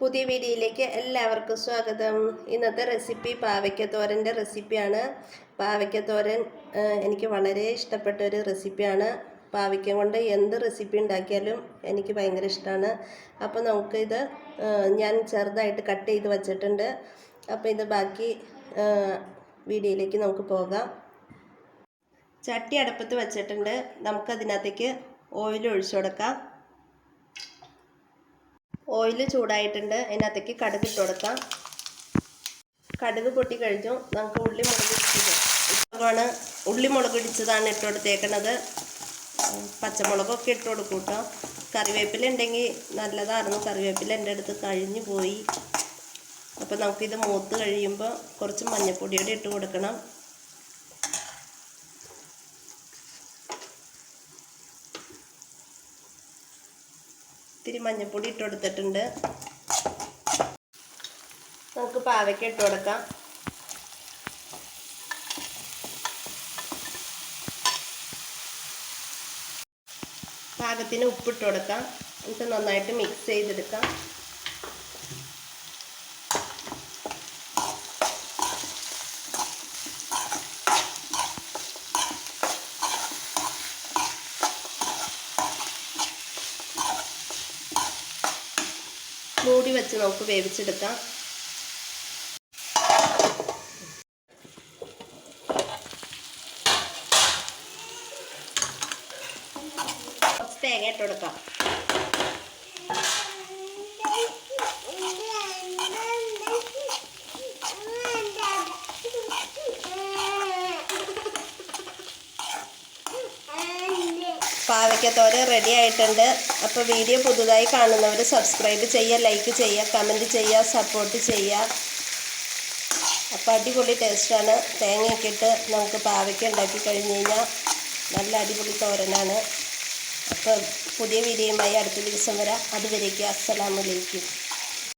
പുതിയ വീഡിയോയിലേക്ക് എല്ലാവർക്കും സ്വാഗതം. ഇന്നത്തെ റെസിപ്പി പാവയ്ക്ക പാവയ്ക്കത്തോരന്റെ റെസിപ്പിയാണ്. പാവയ്ക്ക തോരൻ എനിക്ക് വളരെ ഇഷ്ടപ്പെട്ട ഒരു റെസിപ്പിയാണ്. പാവയ്ക്ക കൊണ്ട് എന്ത് റെസിപ്പി ഉണ്ടാക്കിയാലും എനിക്ക് ഭയങ്കര ഇഷ്ടമാണ്. അപ്പോൾ നമുക്കിത് ഇത് ഞാൻ ചെറുതായിട്ട് കട്ട് ചെയ്ത് വച്ചിട്ടുണ്ട്. അപ്പോൾ ഇത് ബാക്കി വീഡിയോയിലേക്ക് നമുക്ക് പോകാം. ചട്ടി അടുപ്പത്ത് വെച്ചിട്ടുണ്ട്. നമുക്കതിനകത്തേക്ക് ഓയിൽ ഒഴിച്ചു കൊടുക്കാം. ഓയിൽ ചൂടായിട്ടുണ്ട്. അതിനകത്തേക്ക് കടുക് ഇട്ട് കൊടുക്കാം. കടുക് പൊട്ടി കഴിഞ്ഞു. നമുക്ക് ഉള്ളി മുളക് ഇടിച്ചത് ഉള്ളി മുളക് ഇടിച്ചതാണ് ഇട്ട് കൊടുത്തേക്കണത്. പച്ചമുളകൊക്കെ ഇട്ട് കൊടുക്കും കേട്ടോ. കറിവേപ്പില ഉണ്ടെങ്കിൽ നല്ലതായിരുന്നു. കറിവേപ്പില എന്റെ അടുത്ത് കഴിഞ്ഞു പോയി. അപ്പോൾ നമുക്കിത് മൂത്ത് കഴിയുമ്പോൾ കുറച്ച് മഞ്ഞൾപ്പൊടിയോടെ ഇട്ട് കൊടുക്കണം. ഇത്തിരി മഞ്ഞൾപ്പൊടി ഇട്ട് കൊടുത്തിട്ടുണ്ട് നമുക്ക് പാവയ്ക്ക ഇട്ട് കൊടുക്കാം. പാകത്തിന് ഉപ്പിട്ട് കൊടുക്കാം. എന്നിട്ട് നന്നായിട്ട് മിക്സ് ചെയ്തെടുക്കാം. മൂടി വെച്ച് നമുക്ക് വേവിച്ചെടുക്കാം. കുറച്ച് തേങ്ങ ഇട്ട് കൊടുക്കാം. പാവയ്ക്കത്തോരൻ റെഡി ആയിട്ടുണ്ട്. അപ്പോൾ വീഡിയോ പുതുതായി കാണുന്നവർ സബ്സ്ക്രൈബ് ചെയ്യുക ലൈക്ക് ചെയ്യുക കമന്റ് ചെയ്യുക സപ്പോർട്ട് ചെയ്യുക. അപ്പോൾ അടിപൊളി ടേസ്റ്റാണ് തേങ്ങയൊക്കെ ഇട്ട് നമുക്ക് പാവയ്ക്ക ഉണ്ടാക്കി കഴിഞ്ഞ് കഴിഞ്ഞാൽ നല്ല അടിപൊളി തോരനാണ്. അപ്പോൾ പുതിയ വീഡിയോയുമായി അടുത്ത ദിവസം വരാം. അതുവരേക്കും അസ്സലാമലൈക്കും